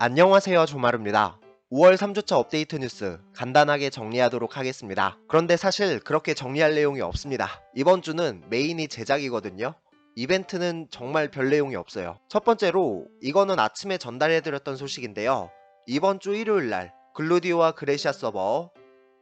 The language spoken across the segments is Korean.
안녕하세요 조마루입니다. 5월 3주차 업데이트 뉴스 간단하게 정리하도록 하겠습니다. 그런데 사실 그렇게 정리할 내용이 없습니다. 이번 주는 메인이 제작이거든요. 이벤트는 정말 별 내용이 없어요. 첫 번째로 이거는 아침에 전달해드렸던 소식인데요. 이번 주 일요일 날 글루디오와 그레시아 서버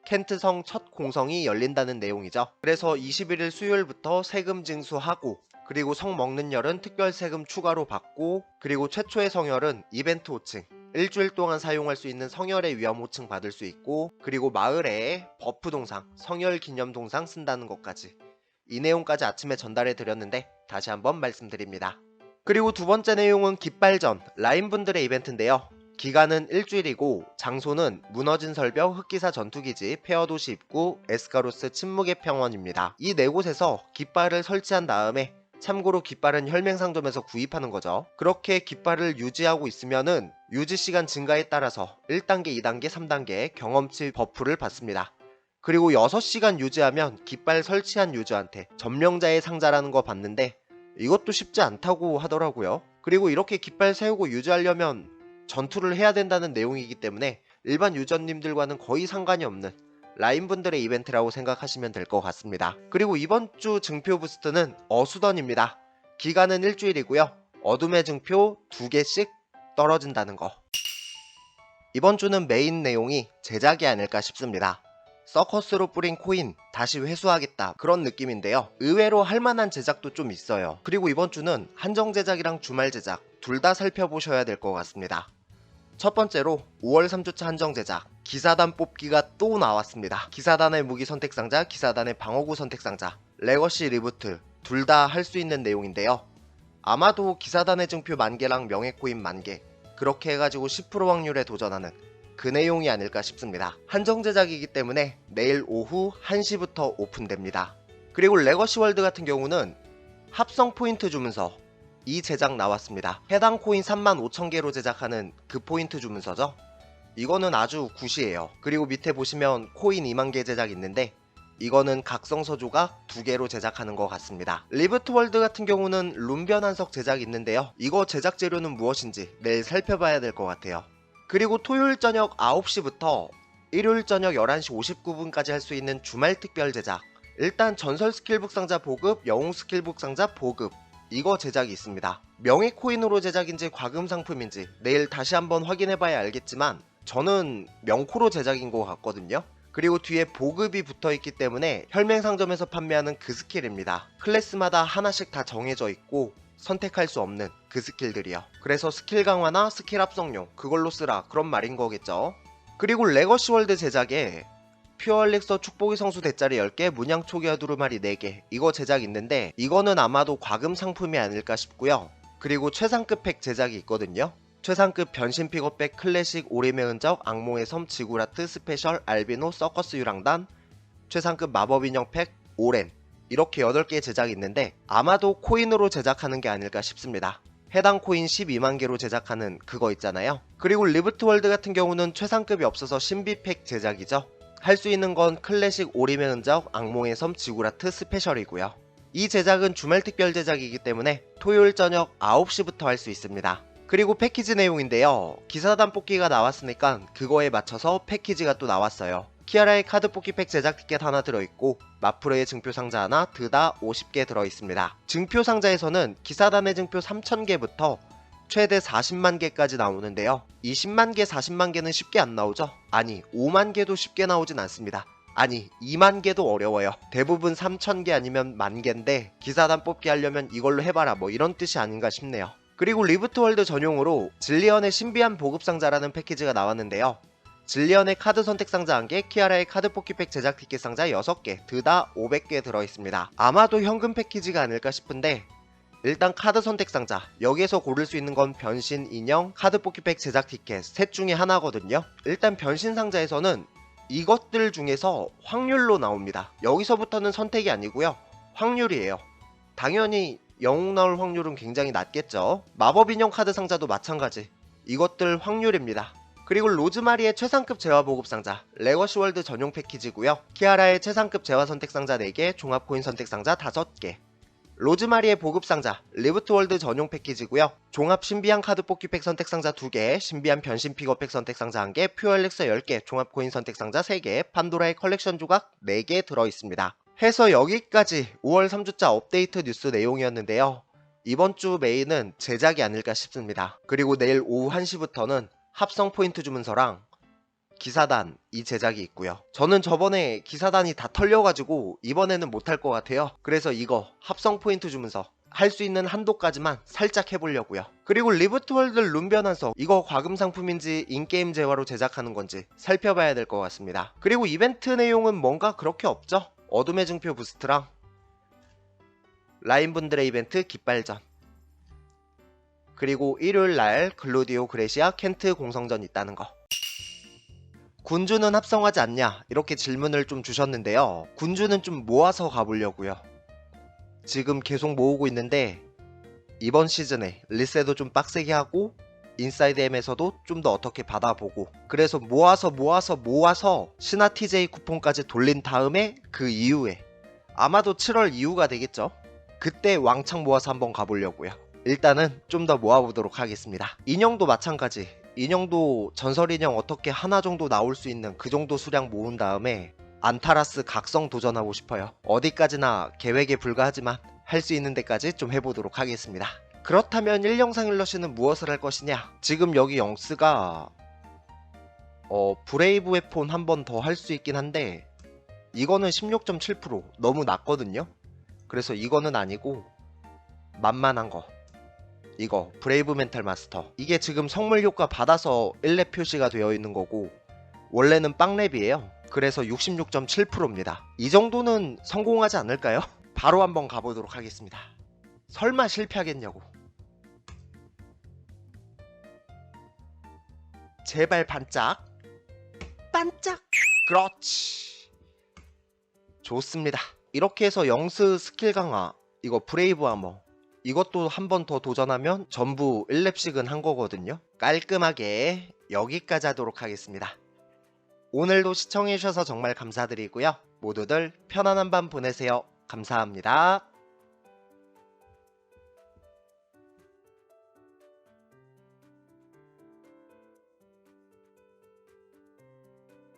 켄트성 첫 공성이 열린다는 내용이죠. 그래서 21일 수요일부터 세금 징수하고 그리고 성 먹는 열은 특별 세금 추가로 받고 그리고 최초의 성열은 이벤트 호칭 일주일 동안 사용할 수 있는 성열의 위험 호칭 받을 수 있고 그리고 마을에 버프 동상 성열 기념 동상 쓴다는 것까지 이 내용까지 아침에 전달해 드렸는데 다시 한번 말씀드립니다. 그리고 두 번째 내용은 깃발전 라인분들의 이벤트인데요. 기간은 일주일이고 장소는 무너진 설벽 흑기사 전투기지 페어도시 입구 에스카로스 침묵의 평원입니다. 이 네 곳에서 깃발을 설치한 다음에 참고로 깃발은 혈맹상점에서 구입하는 거죠. 그렇게 깃발을 유지하고 있으면은 유지 시간 증가에 따라서 1단계, 2단계, 3단계 경험치 버프를 받습니다. 그리고 6시간 유지하면 깃발 설치한 유저한테 점령자의 상자라는 거 받는데 이것도 쉽지 않다고 하더라고요. 그리고 이렇게 깃발 세우고 유지하려면 전투를 해야 된다는 내용이기 때문에 일반 유저님들과는 거의 상관이 없는 라인분들의 이벤트라고 생각하시면 될 것 같습니다. 그리고 이번 주 증표 부스트는 어수던입니다. 기간은 일주일이고요. 어둠의 증표 2개씩 떨어진다는 거. 이번 주는 메인 내용이 제작이 아닐까 싶습니다. 서커스로 뿌린 코인 다시 회수하겠다 그런 느낌인데요. 의외로 할만한 제작도 좀 있어요. 그리고 이번 주는 한정 제작이랑 주말 제작 둘 다 살펴보셔야 될 것 같습니다. 첫 번째로 5월 3주차 한정 제작 기사단 뽑기가 또 나왔습니다. 기사단의 무기 선택 상자, 기사단의 방어구 선택 상자, 레거시 리부트 둘 다 할 수 있는 내용인데요. 아마도 기사단의 증표 만개랑 명예코인 만개 그렇게 해가지고 10% 확률에 도전하는 그 내용이 아닐까 싶습니다. 한정 제작이기 때문에 내일 오후 1시부터 오픈됩니다. 그리고 레거시 월드 같은 경우는 합성 포인트 주문서 이 제작 나왔습니다. 해당 코인 35,000개로 제작하는 그 포인트 주문서죠. 이거는 아주 굿이에요. 그리고 밑에 보시면 코인 2만 개 제작 있는데 이거는 각성서 조각 두 개로 제작하는 것 같습니다. 리브트 월드 같은 경우는 룸 변환석 제작 있는데요. 이거 제작 재료는 무엇인지 내일 살펴봐야 될 것 같아요. 그리고 토요일 저녁 9시부터 일요일 저녁 11시 59분까지 할 수 있는 주말 특별 제작. 일단 전설 스킬북 상자 보급, 영웅 스킬북 상자 보급. 이거 제작이 있습니다. 명예 코인으로 제작인지 과금 상품인지 내일 다시 한번 확인해봐야 알겠지만 저는 명코로 제작인 것 같거든요. 그리고 뒤에 보급이 붙어 있기 때문에 혈맹 상점에서 판매하는 그 스킬입니다. 클래스마다 하나씩 다 정해져 있고 선택할 수 없는 그 스킬들이요. 그래서 스킬 강화나 스킬 합성용 그걸로 쓰라 그런 말인 거겠죠. 그리고 레거시 월드 제작에 퓨어 엘릭서 축복의 성수 대짜리 10개, 문양 초기화 두루마리 4개 이거 제작 있는데 이거는 아마도 과금 상품이 아닐까 싶고요. 그리고 최상급 팩 제작이 있거든요. 최상급 변신 픽업백 클래식 오리의 흔적 악몽의 섬 지구라트 스페셜 알비노 서커스 유랑단 최상급 마법 인형 팩 오렌 이렇게 8개 제작이 있는데 아마도 코인으로 제작하는 게 아닐까 싶습니다. 해당 코인 12만 개로 제작하는 그거 있잖아요. 그리고 리브트 월드 같은 경우는 최상급이 없어서 신비팩 제작이죠. 할 수 있는 건 클래식 오리의 흔적 악몽의 섬 지구라트 스페셜이고요. 이 제작은 주말 특별 제작이기 때문에 토요일 저녁 9시부터 할 수 있습니다. 그리고 패키지 내용인데요. 기사단 뽑기가 나왔으니까 그거에 맞춰서 패키지가 또 나왔어요. 키아라의 카드 뽑기 팩 제작 티켓 하나 들어있고 마프로의 증표 상자 하나 드다 50개 들어있습니다. 증표 상자에서는 기사단의 증표 3000개부터 최대 40만 개까지 나오는데요. 20만 개, 40만 개는 쉽게 안 나오죠? 아니, 5만 개도 쉽게 나오진 않습니다. 아니 2만 개도 어려워요. 대부분 3천 개 아니면 만 개인데 기사단 뽑기 하려면 이걸로 해봐라 뭐 이런 뜻이 아닌가 싶네요. 그리고 리부트 월드 전용으로 질리언의 신비한 보급 상자라는 패키지가 나왔는데요. 질리언의 카드 선택 상자 1개, 키아라의 카드 뽑기 팩 제작 티켓 상자 6개, 드다 500개 들어있습니다. 아마도 현금 패키지가 아닐까 싶은데 일단 카드 선택 상자 여기에서 고를 수 있는 건 변신 인형, 카드 뽑기 팩 제작 티켓 셋 중에 하나거든요. 일단 변신 상자에서는 이것들 중에서 확률로 나옵니다. 여기서부터는 선택이 아니고요. 확률이에요. 당연히 영웅 나올 확률은 굉장히 낮겠죠. 마법 인형 카드 상자도 마찬가지. 이것들 확률입니다. 그리고 로즈마리의 최상급 재화 보급 상자, 레거시 월드 전용 패키지고요. 키아라의 최상급 재화 선택 상자 4개, 종합 코인 선택 상자 5개. 로즈마리의 보급 상자, 리부트월드 전용 패키지고요. 종합 신비한 카드 뽑기 팩 선택 상자 2개, 신비한 변신 픽업 팩 선택 상자 1개, 퓨어 엘릭서 10개, 종합 코인 선택 상자 3개, 판도라의 컬렉션 조각 4개 들어 있습니다. 해서 여기까지 5월 3주차 업데이트 뉴스 내용이었는데요. 이번 주 메인은 제작이 아닐까 싶습니다. 그리고 내일 오후 1시부터는 합성 포인트 주문서랑 기사단 이 제작이 있고요. 저는 저번에 기사단이 다 털려가지고 이번에는 못할 것 같아요. 그래서 이거 합성 포인트 주문서 할 수 있는 한도까지만 살짝 해보려고요. 그리고 리부트 월드 룸 변환서 이거 과금 상품인지 인게임 재화로 제작하는 건지 살펴봐야 될 것 같습니다. 그리고 이벤트 내용은 뭔가 그렇게 없죠? 어둠의 증표 부스트랑 라인분들의 이벤트 깃발전 그리고 일요일 날 글로디오 그레시아 켄트 공성전 있다는 거 군주는 합성하지 않냐? 이렇게 질문을 좀 주셨는데요. 군주는 좀 모아서 가보려고요. 지금 계속 모으고 있는데 이번 시즌에 리세도 좀 빡세게 하고 인사이드 M에서도 좀 더 어떻게 받아보고 그래서 모아서 모아서 모아서 신화 TJ 쿠폰까지 돌린 다음에 그 이후에 아마도 7월 이후가 되겠죠? 그때 왕창 모아서 한번 가보려고요. 일단은 좀 더 모아보도록 하겠습니다. 인형도 마찬가지 인형도 전설 인형 어떻게 하나 정도 나올 수 있는 그 정도 수량 모은 다음에 안타라스 각성 도전하고 싶어요. 어디까지나 계획에 불과하지만 할 수 있는 데까지 좀 해보도록 하겠습니다. 그렇다면 1영상 일러시는 무엇을 할 것이냐? 지금 여기 영스가 어 브레이브 웨폰 한 번 더 할 수 있긴 한데 이거는 16.7% 너무 낮거든요. 그래서 이거는 아니고 만만한 거 이거 브레이브 멘탈 마스터. 이게 지금 성물 효과 받아서 1렙 표시가 되어 있는 거고 원래는 빵랩이에요. 그래서 66.7%입니다. 이 정도는 성공하지 않을까요? 바로 한번 가보도록 하겠습니다. 설마 실패하겠냐고. 제발 반짝. 반짝. 그렇지. 좋습니다. 이렇게 해서 영스 스킬 강화 이거 브레이브 아머 이것도 한 번 더 도전하면 전부 1렙씩은 한 거거든요. 깔끔하게 여기까지 하도록 하겠습니다. 오늘도 시청해주셔서 정말 감사드리고요. 모두들 편안한 밤 보내세요. 감사합니다.